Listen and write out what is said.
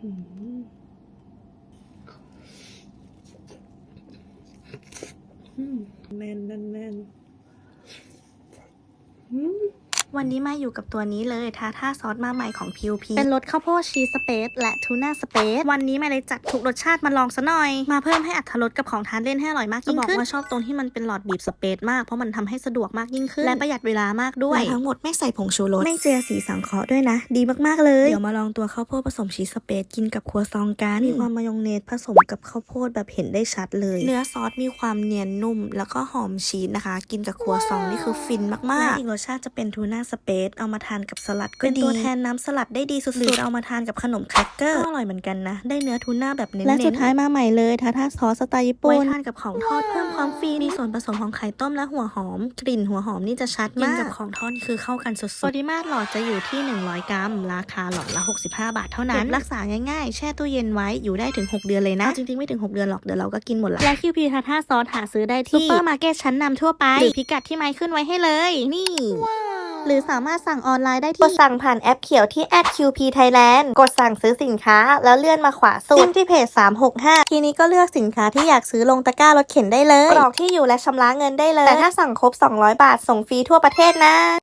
แน่นแน่นแน่น วันนี้มาอยู่กับตัวนี้เลยทาท่าซอสมาใหม่ของ PUP เป็นรสข้าวโพดชีสสเปซและทูน่าสเปซวันนี้มาเลยจัดทุกรสชาติมาลองซะหน่อย มาเพิ่มให้อัตรสกับของทานเล่นให้อร่อยมากยิ่งขึ้นจะบอกว่าชอบตรงที่มันเป็นหลอดบีบสเปซมากเพราะมันทำให้สะดวกมากยิ่งขึ้น และประหยัดเวลามากด้วยและทั้งหมดไม่ใส่ผงชูรสไม่เจือสีสังเคราะห์ด้วยนะ ดีมากๆเลยเดี๋ยวมาลองตัวข้าวโพดผสมชีสสเปซกินกับครัวซองกันมีความมายองเนสผสมกับข้าวโพดแบบเห็นได้ชัดเลย เนื้อซอสมีความเนียนนุ่ม แล้วก็หอมชีสนะคะ กินกับครัวซองนี่คือฟินมากๆและอีกรสชาติจะเป็นทูน่าสเปซเอามาทานกับสลัดก็ดีเป็นตัวแทนน้ำสลัดได้ดีสุดๆหรือเอามาทานกับขนมแครกเกอร์ก็อร่อยเหมือนกันนะ ได้เนื้อทูน่าแบบเน้นๆและสุดท้ายมาใหม่เลยทาท่าซอสสไตล์ญี่ปุ่นไว้ทานกับของทอดเพิ่มความฟีมีส่วนผสมของไข่ต้มและหัวหอม กลิ่นหัวหอมนี่จะชัดมากกินกับของทอดนี่คือเข้ากันสุดๆปริมาตรหลอดจะอยู่ที่ 100 กรัม ราคาหลอดละ 65 บาทเท่านั้นรักษาง่ายๆ แช่ตู้เย็นไว้อยู่ได้ถึง 6 เดือนเลยนะ จริงๆ ไม่ถึง 6 เดือนหรอกเดี๋ยวเราก็กินหมดละและคิวพีทาท่าซอสหาซื้อได้ที่ซูเปอร์มาร์เก็ตชั้นนำทั่วไปหรือพิกัดที่ไม้ขึ้นไว้ให้เลย นี่ หรือสามารถสั่งออนไลน์ได้ที่ กดสั่งผ่านแอปเขียวที่ @qp thailand กดสั่งซื้อสินค้า แล้วเลื่อนมาขวาสุดจิ้มที่เพจ 365 ทีนี้ก็เลือกสินค้าที่อยากซื้อลงตะกร้ารถเข็นได้เลยกรอกที่อยู่และชำระเงินได้เลย แต่ถ้าสั่งครบ 200 บาทส่งฟรีทั่วประเทศนะ